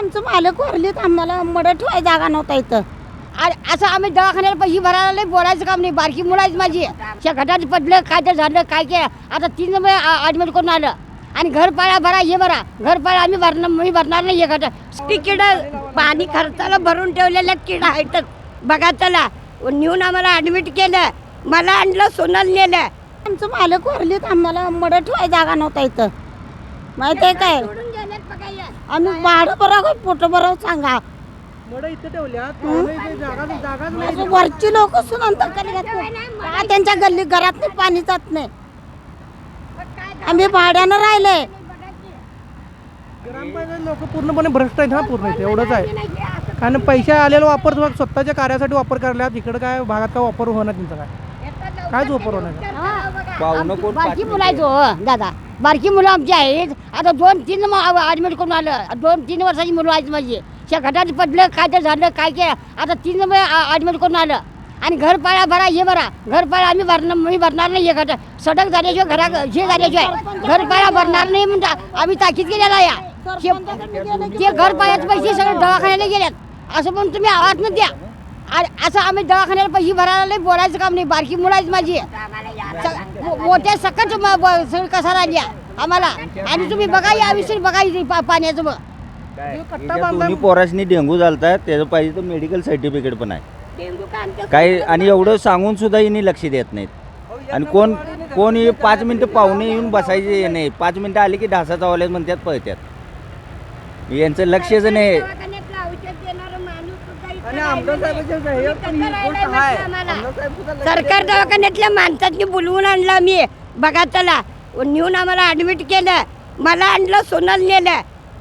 आमचं मालक वारलीत आम्हाला मड ठेवाय जागा नव्हता इथं. आ- असं आम्ही दवाखान्याला पैसे भरायला लई बोलायचं काम नाही बारकी मुलं आहेत माझी. त्या घटात पडलं काय तर झालं काय काय आता तीन ॲडमिट करून आलं. आणि घर पाळा भरा हे भरा. घर पाळा आम्ही भरणार मी भरणार नाही हे घट तिकीट पाणी खर्चाला भरून ठेवलेल्या किडा आहेत. बघा त्याला नेऊन आम्हाला ॲडमिट केलं. मला आणलं सोनल नेलं. आमचं मालक वारलीत आम्हाला मड ठेवाय जागा नव्हता इथं. माहिती आहे काय? आम्ही भाडं बरं पोट बरं सांगा. मड इथे ठेवल्या. पाहुणे इथे जागा जागाच नाही असं वरची लोक सुनंतर करी का त्यांच्या गल्ली घरात नाही पाणी जात नाही? आम्ही भाड्यानं राहिले. ग्रामपंचायत लोक पूर्णपणे भ्रष्ट आहेत हा पूर्ण इथे. एवढंच आहे. कारण पैसे आलेला वापर फक्त स्वतःच्या कार्यासाठी वापर करल्या इकडं काय भागात काय वापर होणार त्यांचा काय? कायच वापर होणार? हो दादा. बारकी मुलं आमची आहेत. आता दोन तीन ॲडमिट करून आलं. दोन तीन वर्षाची मुलं आहेत माझी. त्या घटात पडलं काय तर झालं काय काय आता तीन ॲडमिट करून आलं. आणि घर पाळा भरा हे भरा. घर पाळा आम्ही भरणार मी भरणार नाही हे घट सडक झाल्याशिवाय घरा हे झाल्याशिवाय. घर पाळा भरणार नाही म्हणता आम्ही ताकीद केलेला या ते- घर पाळ्याचे पैसे सगळे दवाखान्याला गेल्यात असं म्हणून तुम्ही आवाज न द्या. आ- असं आम्ही दवाखान्याला पैसे भरायला लई बोलायचं काम नाही. बारकी मुलं आहेत माझी. मोठ्या सकट सगळं कसा राहिल्या आम्हाला. आणि तुम्ही बघा या विषयी बघा इथे पा- पाण्याचं बघ. हे कट्टा इथं बांधला दोन्ही पोरासनी डेंगू झालता त्याचं पाहिजे तर मेडिकल सर्टिफिकेट पण आहे. काय आणि एवढं सांगून सुद्धा यांनी लक्ष देत नाहीत. आणि कोण कोण हे पाच मिनटं पाहुणे येऊन बसायचे नाही. पाच मिनटं आले की ढासा चावल्यात म्हणतात पळत्यात. यांचं लक्षच नाही. आणि आमदार साहेबांच्या जाहीर पण ही गोष्ट आहे आमदार साहेब सुद्धा लक्ष सरकार दवाखान्यातल्या माणसांनी बोलवून आणलं मी. बघा चला. नेऊन आम्हाला ऍडमिट केलं. मला आणलं सोनल नेलं.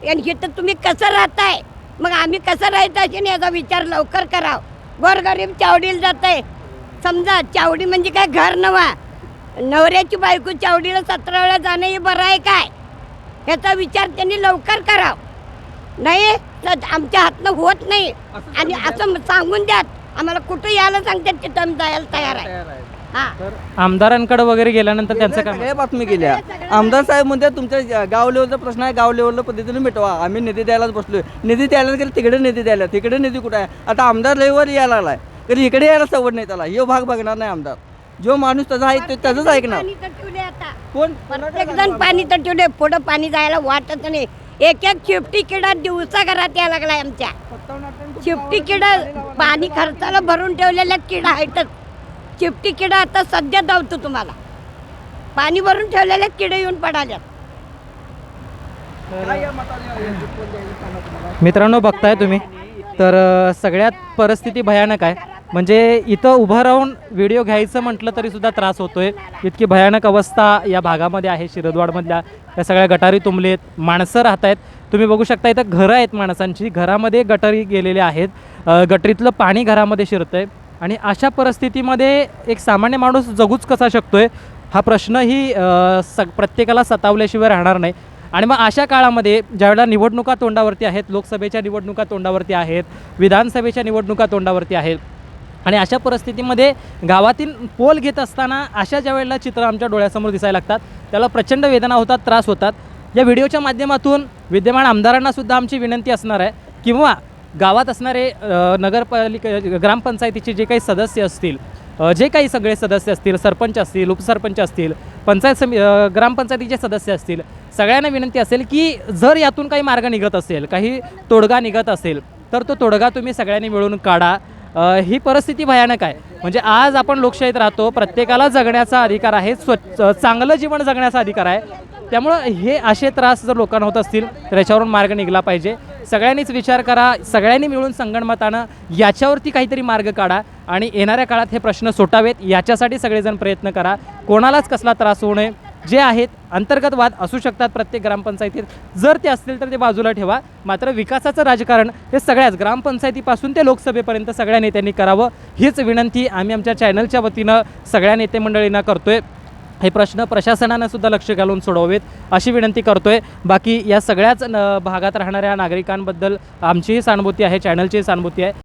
आणि इथं तुम्ही कसं राहताय? मग आम्ही कसं राहायचं अशी नाही याचा विचार लवकर कराव. गोरगरीब चावडीला जात आहे समजा चावडी म्हणजे काय घर नवा नवऱ्याची बायको चावडीला सतरा वेळा जाणं हे बरं आहे काय? ह्याचा विचार त्यांनी लवकर कराव. नाही तर आमच्या हातनं होत नाही. आणि असं सांगून द्यात आम्हाला कुठं यायला सांगतात तिथं आम्ही जायला तयार आहे. आमदारांकडे वगैरे गेल्यानंतर त्यांचं काम सगळ्या बातमी केल्या आमदार साहेब म्हणतात तुमच्या गाव लेवलचा प्रश्न आहे गाव लेवलला पद्धतीने मिटवा. आम्ही निधी द्यायलाच बसलोय. निधी द्यायला गेलं तिकडे निधी द्यायला. तिकडे निधी कुठे आहे? आता आमदार लेवल यायला आलाय तरी इकडे यायला सवड नाही त्याला. हे भाग बघणार नाही आमदार. जो माणूस त्याचा आहे तो त्याचंच ऐकणार. पाणी तर ठेवले आता. कोण? प्रत्येक जण पाणी तर ठेवले. पुढं पाणी जायला वाटत नाही. एक एक शिफ्टी किडा दिवसा घरात यायला लागलाय आमच्या. शिफ्टी किडा पाणी खर्चाला भरून ठेवलेल्या किडा आहेतच शिफ्टी किडा आता सध्या धावतो तुम्हाला. पाणी भरून ठेवलेल्या किडे येऊन पडाल्यात. मित्रांनो बघताय तुम्ही. तर अ, सगळ्यात परिस्थिती भयानक आहे. म्हणजे इथं उभं राहून व्हिडिओ घ्यायचं म्हटलं तरी सुद्धा त्रास होतोय. इतकी भयानक अवस्था या भागामध्ये आहे शिरदवाडमधल्या. या सगळ्या गटारी तुंबलेत माणसं राहत आहेत तुम्ही बघू शकता इथं घरं आहेत माणसांची. घरामध्ये गटारी गेलेले आहेत. अ, गटरीतलं पाणी घरामध्ये शिरतंय. आणि अशा परिस्थितीमध्ये एक सामान्य माणूस जगूच कसा शकतोय? हा प्रश्नही स प्रत्येकाला सतावल्याशिवाय राहणार नाही. आणि मग अशा काळामध्ये ज्यावेळेला निवडणुका तोंडावरती आहेत लोकसभेच्या निवडणुका तोंडावरती आहेत विधानसभेच्या निवडणुका तोंडावरती आहेत आणि अशा परिस्थितीमध्ये गावातील पोल घेत असताना अशा ज्या वेळेला चित्र आमच्या डोळ्यासमोर दिसायला लागतात त्याला प्रचंड वेदना होतात त्रास होतात. या व्हिडिओच्या माध्यमातून विद्यमान आमदारांनासुद्धा आमची विनंती असणार आहे किंवा गावात असणारे नगरपालिका ग्रामपंचायतीचे जे काही सदस्य असतील जे काही सगळे सदस्य असतील सरपंच असतील उपसरपंच असतील पंचायत समी ग्रामपंचायतीचे सदस्य असतील सगळ्यांना विनंती असेल की जर यातून काही मार्ग निघत असेल काही तोडगा निघत असेल तर तो तोडगा तुम्ही सगळ्यांनी मिळून काढा. ही परिस्थिती भयानक आहे. म्हणजे आज आपण लोकशाहीत राहतो प्रत्येकाला जगण्याचा अधिकार आहे स्वच्छ चांगलं जीवन जगण्याचा अधिकार आहे. त्यामुळं हे असे त्रास जर लोकांना होत असतील तर याच्यावरून मार्ग निघला पाहिजे. सगळ्यांनीच विचार करा सगळ्यांनी मिळून संगणमतानं याच्यावरती काहीतरी मार्ग काढा आणि येणाऱ्या काळात हे प्रश्न सुटावेत. याच्यासाठी सगळेजण प्रयत्न करा. कोणालाच कसला त्रास होऊ नये. जे आहेत अंतर्गत वाद असू शकतात प्रत्येक ग्रामपंचायतीत. जर ते असतील तर ते बाजूला ठेवा. मात्र विकासाचं राजकारण हे सगळ्याच ग्रामपंचायतीपासून ते लोकसभेपर्यंत सगळ्या नेत्यांनी करावं. हीच विनंती आम्ही आमच्या चॅनलच्या वतीनं सगळ्या नेते मंडळींना करतोय. हे प्रश्न प्रशासनानं सुद्धा लक्ष घालून सोडवावेत अशी विनंती करतोय. बाकी या सगळ्याच न भागात राहणाऱ्या नागरिकांबद्दल आमचीही सहानुभूती आहे चॅनलचीही सहानुभूती आहे.